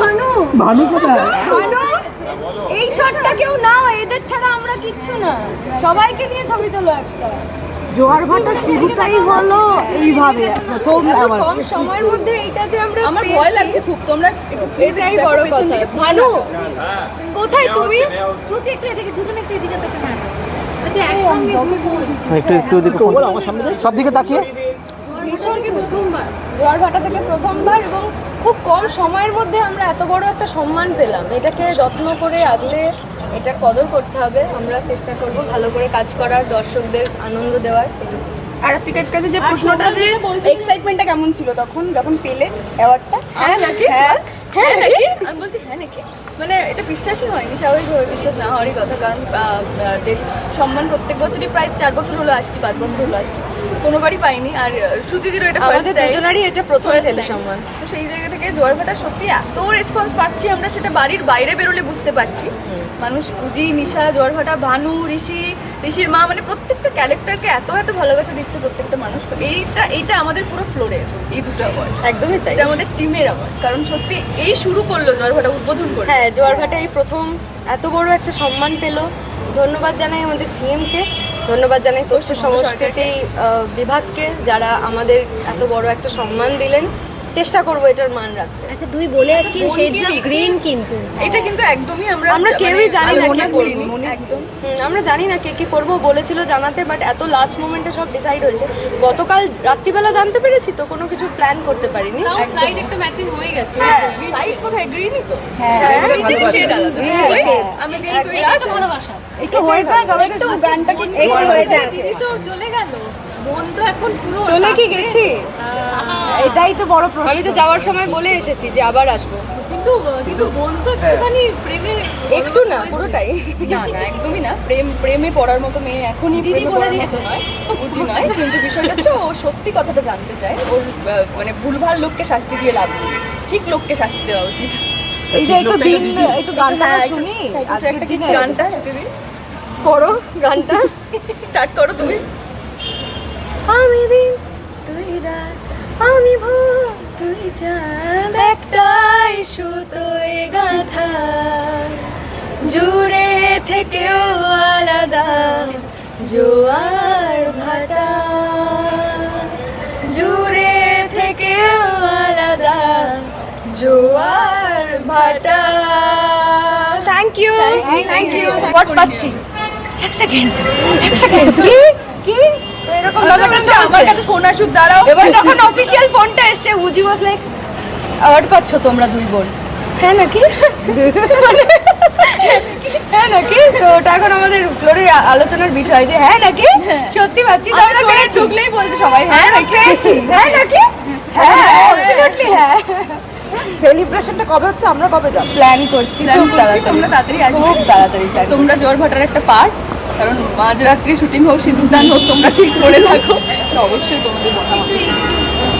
ভানু। ভানু কোথায়? ভানু এই শটটা কেউ নাও এদের ছাড়া আমরা কিচ্ছু না। সবাইকে নিয়ে ছবি তোলো একটা। জোয়ার ভাটার শুরুটাই হলো এইভাবে প্রথম আমার কম সময়ের মধ্যে এইটা যে আমরা আমার ভয় লাগছে খুব তোমরা এটাই বড় কথা। ভানু কোথায় তুমি? শ্রুতি একটু এদিকে দুজনে একটু এদিকে দেখে হ্যাঁ। আচ্ছা একসঙ্গে দুই বোন একটু একটু ওদিকে আমার সামনে সব দিকে তাকিয়ে। ভীষণ প্রথমবার। জোয়ার ভাটা থেকে প্রথমবার এবং খুব কম সময়ের মধ্যে আমরা এত বড় একটা সম্মান পেলাম। এটাকে যত্ন করে আগলে এটা কদর করতে হবে। আমরা চেষ্টা করব ভালো করে কাজ করার দর্শকদের আনন্দ দেওয়ার। আর আরাত্রিকার কাছে যে প্রশ্নটা যে এক্সাইটমেন্টটা কেমন ছিল তখন যখন পেলে অ্যাওয়ার্ডটা হ্যাঁ নাকি? হ্যাঁ। হ্যাঁ নাকি? আমি বলছি হ্যাঁ নাকি? মানে এটা বিশ্বাসই হয়নি স্বাভাবিকভাবে বিশ্বাস না হওয়ারই কথা কারণ সম্মান প্রত্যেক বছরই প্রায় চার বছর হলো আসছি পাঁচ বছর হলো আসছি। কোনোবারই পাইনি আর শ্রুতিদিরও এটা আমাদের দুজনারই এটা প্রথম টেলি সম্মান। তো সেই জায়গা থেকে জোয়ার ভাটা সত্যি এত রেসপন্স পাচ্ছি আমরা সেটা বাড়ির বাইরে বেরোলে বুঝতে পারছি। মানুষ পুজি নিশা জোয়ার ভাটা ভানু ঋষি ঋষির মা মানে প্রত্যেকটা ক্যারেক্টারকে এত এত ভালোবাসা দিচ্ছে প্রত্যেকটা মানুষ। তো এইটা এইটা আমাদের পুরো ফ্লোরের এই দুটো অ্যাওয়ার্ড একদমই তাই। এটা আমাদের টিমের অ্যাওয়ার্ড কারণ সত্যি এই শুরু করল জোয়ারভাটা উদ্বোধন করে হ্যাঁ জোয়ারভাটা এই প্রথম এত বড় একটা সম্মান পেল। ধন্যবাদ জানাই আমাদের সিএমকে ধন্যবাদ জানাই তোর সংস্কৃতি বিভাগকে যারা আমাদের এত বড় একটা সম্মান দিলেন। চেষ্টা করব এটার মান রাখতে। আচ্ছা দুই বলে আজকে শেডস অফ গ্রিন কিন্তু। এটা কিন্তু একদমই আমরা আমরা কেউই মানে জানি না কি করিনি করব। একদম। আমরা জানি না কে কি করব বলেছিল জানাতে বাট এত লাস্ট মোমেন্টে সব ডিসাইড হয়েছে। গতকাল রাত্রিবেলা জানতে পেরেছি তো কোনো কিছু প্ল্যান করতে পারিনি। স্লাইড একটা ম্যাচিং হয়ে গেছে। হ্যাঁ। লাইট কোথায়? গ্রিনই তো। হ্যাঁ শেড আলাদা। হ্যাঁ। আমি দিন তুই রাত। ভালোবাসা একটু হয়ে যাক একটু গানটা কি একটু হয়ে যাক। চলে কি গেছি? এটাই তো বড় প্রশ্ন। আমি তো যাওয়ার সময় বলে এসেছি যে আবার আসব। একটু না পুরোটাই। না না একদমই না। প্রেম প্রেমে পড়ার মতো মেয়ে এখনই প্রেমে পড়ার মতো নয়। বুঝি নয় কিন্তু বিষয়টা হচ্ছে ও সত্যি কথাটা জানতে চায়। ওর মানে ভুলভাল লোককে শাস্তি দিয়ে লাভ নেই। ঠিক লোককে শাস্তি দেওয়া উচিত। এই যে একটু দিন একটু গানটা হ্যাঁ, শুনি। আজকের দিনে গানটা করো গানটা। স্টার্ট করো তুমি আমি দিন তুই রাত আমি ভোর তুই চাঁদ একটাই সুতোয় গাথা। জুড়ে থেকেও আলাদা জোয়ার ভাটা। জুড়ে থেকেও আলাদা জোয়ার ভাটা। Thank you thank you what পাচ্ছি? এক সেকেন্ড এক সেকেন্ড কি? কি? তো এরকম আমার কাছে ফোন আসুক দাঁড়াও। এবার যখন অফিসিয়াল উজি ওয়াজ লাইক অ্যাওয়ার্ড পাচ্ছ তোমরা দুই বোন। হ্যাঁ নাকি? হ্যাঁ নাকি? তো ওটা এখন আমাদের ফ্লোরে আলোচনার বিষয় যে হ্যাঁ নাকি? সত্যি পাচ্ছি তো আমরা পেয়েছি। ঢুকলেই বলছে সবাই হ্যাঁ নাকি? হ্যাঁ নাকি? হ্যাঁ হ্যাঁ সেলিব্রেশনটা কবে হচ্ছে? আমরা কবে যাব? প্ল্যান করছি খুব তাড়াতাড়ি। তোমরা তাড়াতাড়ি আসবে। খুব তাড়াতাড়ি তোমরা জোয়ার ভাটার একটা পার্ট কারণ মাঝরাত্রি শুটিং হোক সিঁদুরদান হোক তোমরা ঠিক করে থাকো। অবশ্যই তোমাদের বলা